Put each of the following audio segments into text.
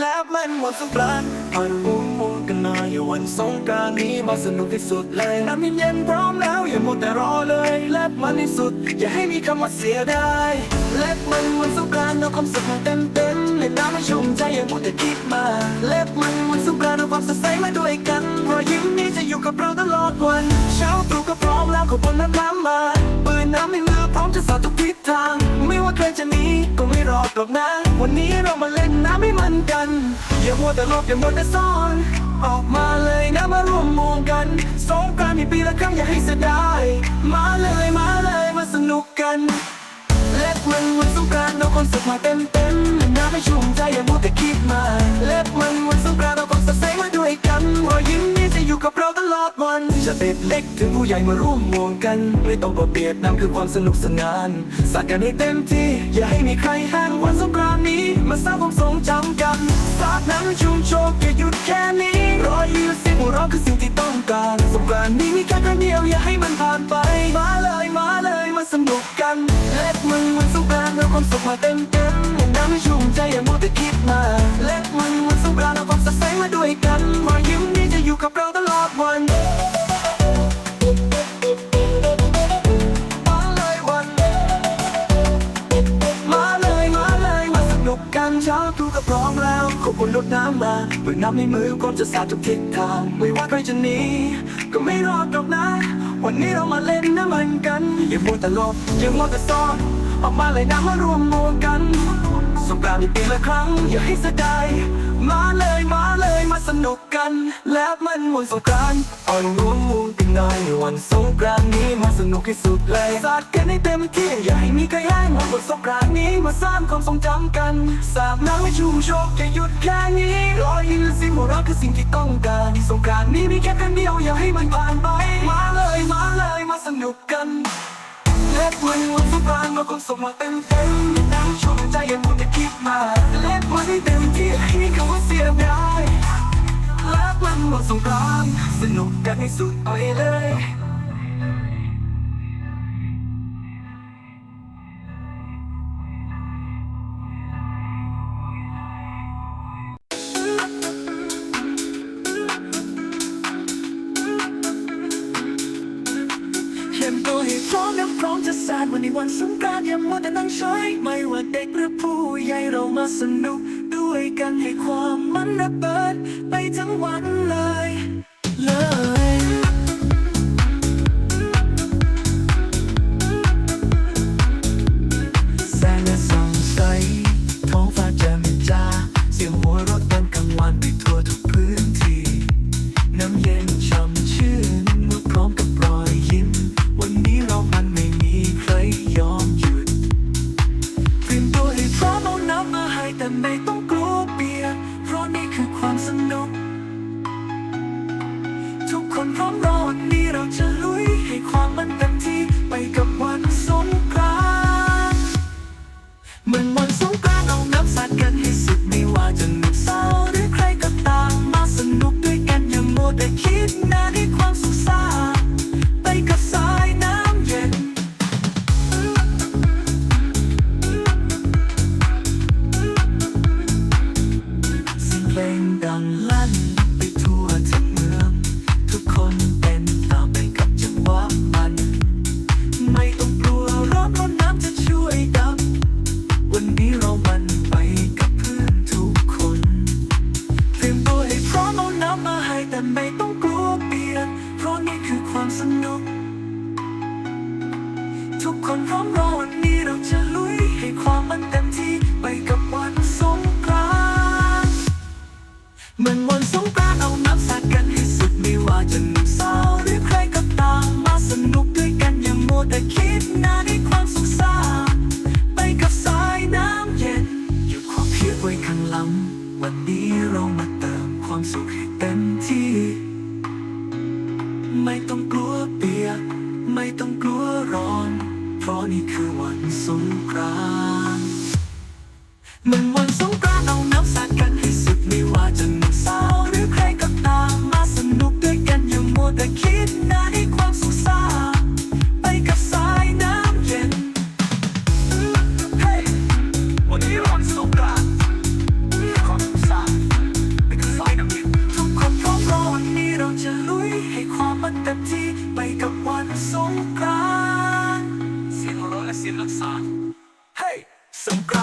และมันวันสงกรานต์พาดูมูกันหน่อยวันสงกรานต์นี้มาสนุกที่สุดเลยน้ำเย็นๆพร้อมแล้วอย่ามัวแต่รอเลยและมันที่สุด อย่าให้มีคำว่าเสียดายและมันวันสงกรานต์เอาความสุขมาเต็มเต็มๆเล่นน้ำให้ชุ่มใจอย่ามัวแต่คิดมาและมันวันสงกรานต์เอาความสดใสมาด้วยกันรอยยิ้มนี้จะอยู่กับเราตลอดวัน เช้าตรู่ก็พร้อมแล้วขบวนน้ำน้ำมา น้ำในมือพร้อมจะสาดทุกทิศทาง ไม่ว่าใครจะหนีก็ไม่รอดหรอกนะ วันนี้เรามาเล่นน้ำให้มันกัน อย่ามัวแต่หลบอย่ามัวแต่ซ่อน ออกมาเลยนะมาร่วมมองกันสงกรานต์มีปีละครั้งอย่าให้เสียดายมาเลยมาเลยมาสนุกกันเล็บมันวันสงกรานต์เอาความสุขมาเต็มเต็มน้ำให้ชุ่มใจอย่ามัวแต่คิดมาเล็บมันวันสงกรานต์เอาความสด ด็กเล็กถึงผู้ใหญ่มาร่วมวงกัน ไม่ต้องเปรียบนำคือความสนุกสนานสักกันให้เต็มที่ อย่าให้มีใครแห้งวันสงกรานต์นี้ มาสร้างความทรงจำกันสาดน้ำชุ่มโชกอย่าหยุดแค่นี้รอยยิ้มเสียงหัวเราะคือสิ่งที่ต้องการสงกรานต์นี้มีแค่ครั้งเดียวอย่าให้มันผ่านไป มาเลยมาเลยมาสนุกกันเล็บมึงวันสงกรานต์เอาความสุขมาเต็มเต็มอย่าน้ำให้ชุ่มใจอย่ามัวแต่คิดมาเล็บมึงวันสงกรานต์เอาความสดใสมาด้วยกันรอยยิ้มนี้จะอยู่กับเราตลอดวัน เช้าทุกก็พร้อมแล้วขอบคุณรถน้ำมาเปิดน้ำในมือพร้อมจะสาดทุกทิศทาง ไม่ว่าใครจะหนีก็ไม่รอดหรอกนะ วันนี้เรามาเล่นน้ำมันกัน อย่ามัวแต่หลบอย่ามัวแต่ซ่อนออกมาเลยนะมารวมมวกันสงกรานต์อีกปีละครั้ง อย่าให้เสียดายมาเลยมาเลยมาสนุกกัน แล้วมันวันสงกรานต์อ่อนรวมมูลกัน หน่อยวันสงกรานต์นี้มาสนุกที่สุดเลยสาดกันให้เต็มที่อย่าให้มีใครแย่งวันสงกรานต์นี้มาสร้างความทรงจำกัน สาดน้ำให้ชุ่มโชกอย่าหยุดแค่นี้รอยยิ้มและเสิ่งหัวเราะคือสิ่งที่ต้องการสงกรานต์นี้มีแค่ครั้งเดียวอย่าให้มันผ่านไป มาเลยมาเลยมาสนุกกันเล็บมันวันสงกรานมาความสุขมาเต็มเต็มๆน้ำชมใจยังมุ่งแต่คิดมาเล็บมันให้เต็มที่ให้คำว่าเสียดาย เล็บมันวันสงกรานต์สนุกกันให้สุดไปเลยเห็นตัวให้พร้อมน้ำพร้อมจะสาดวันนี้วันสงกรานต์อย่ามัวแต่นั่งเฉยไม่ว่าเด็กหรือผู้ใหญ่เรามาสนุกด้วยกันให้ความมันระเบิดไป ทั้งวันเลยเลยแสงและส่องใสท้องฟ้าแจ่มจ้า เสียงหัวเราะตอนกลางวันไปทั่วทุกพื้นที่ น้ำเย็นช่ำชื่นเมื่อพร้อมกับรอยยิ้ม วันนี้เรามันไม่มีใครยอมหยุดเตรียมตัวให้พร้อมเอาน้ำมาให้แต่ไม่ต้อง สงกรานต์เอาน้ำสาดกันให้สุดไม่ว่าจะหนุ่มสาวหรือใครก็ตามมาสนุกด้วยกันอย่ามัวแต่คิดนาน ทุกคนพร้อมรอวันนี้เราจะลุยให้ความมันเต็มที่ไปกับวันสงกรานต์เหมือนวันสงกรานต์เอาน้ำสาดกันให้สุดไม่ว่าจะหนุ่มสาวหรือใครก็ตามมาสนุกด้วยกันอย่ามัวแต่คิดนานให้ความสุขซาไปกับสายน้ำเย็นหยุดความเครียดไว้ข้างหลังวันนี้เรามาเติมความสุขให้เต็มที่ ไม่ต้องกลัวเปียกไม่ต้องกลัวร้อน เพราะนี่คือวันสงกรานต์มันวันสงกรานเอาน้ำสาดกันให้สุดไม่ว่าจะหนุ่มสาวหรือใครก็ตามมาสนุกด้วยกันอย่ามัวแต่คิดนะให้ความสุขสาไปกับสายน้ำเย็น Hey วันนี้วันสงกรานความสุขสาไปกับสายน้ำเย็นทุกคนพร้อมรอวันนี้เราจะลุยให้ความมันเต็มที่ไปกับวันสงกราน Hey, some girl.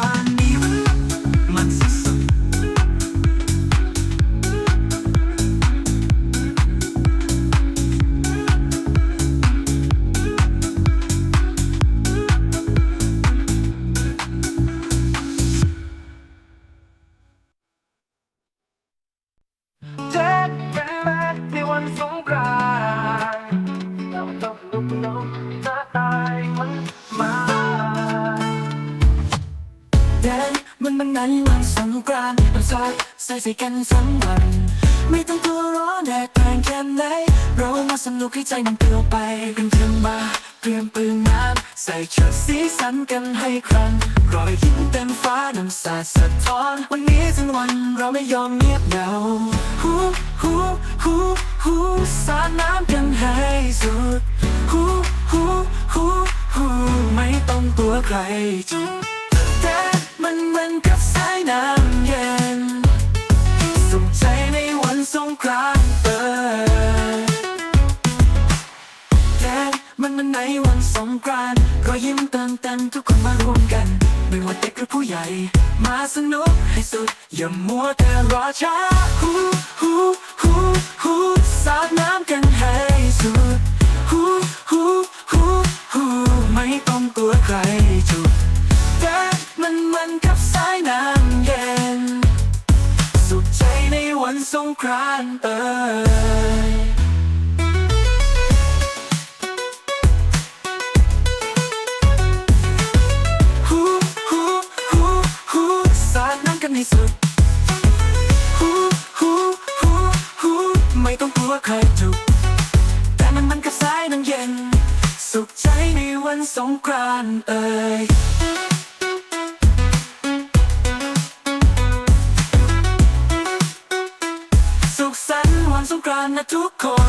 เราสาดใส่ใส่กันทั้งวัน ไม่ต้องกลัวร้อนแดดแรงแค่ไหนเรามาสนุกให้ใจมันเปลี่ยวไปกันเพียงมาเตรียมปืนน้ำใส่ชุดสีสันกันให้ครั้งรอยยิ้มเต็มฟ้าน้ำสาดสะท้อน วันนี้ทั้งวันเราไม่ยอมเงียบเหงาฮูฮูฮูฮูสาดน้ำกันให้สุดฮูฮูฮูฮูไม่ต้องกลัวใคร มันเหมือนกับสายน้ำเย็นสุขใจในวันสงกรานต์เปิดแดงมันมันในวันสงกรานต์รอยยิ้มเติมเต็มทุกคนมารวมกัน ไม่ว่าเด็กหรือผู้ใหญ่ มาสนุกให้สุด อย่ามัวแต่รอช้าฮูฮูฮูฮูสาดน้ำกันให้สุดฮูฮูฮูฮูไม่ต้องกลัวใครจุ นมันกับสายน้ำเย็น สุขใจในวันสงกรานต์เอ่ยฮูฮูฮูฮูสาดน้ำกันให้สุดฮูฮูฮูฮูไม่ต้องกลัวใครจุกแต่มันมันกับสายน้ำเย็น สุขใจในวันสงกรานต์เอ่ย ทุกคน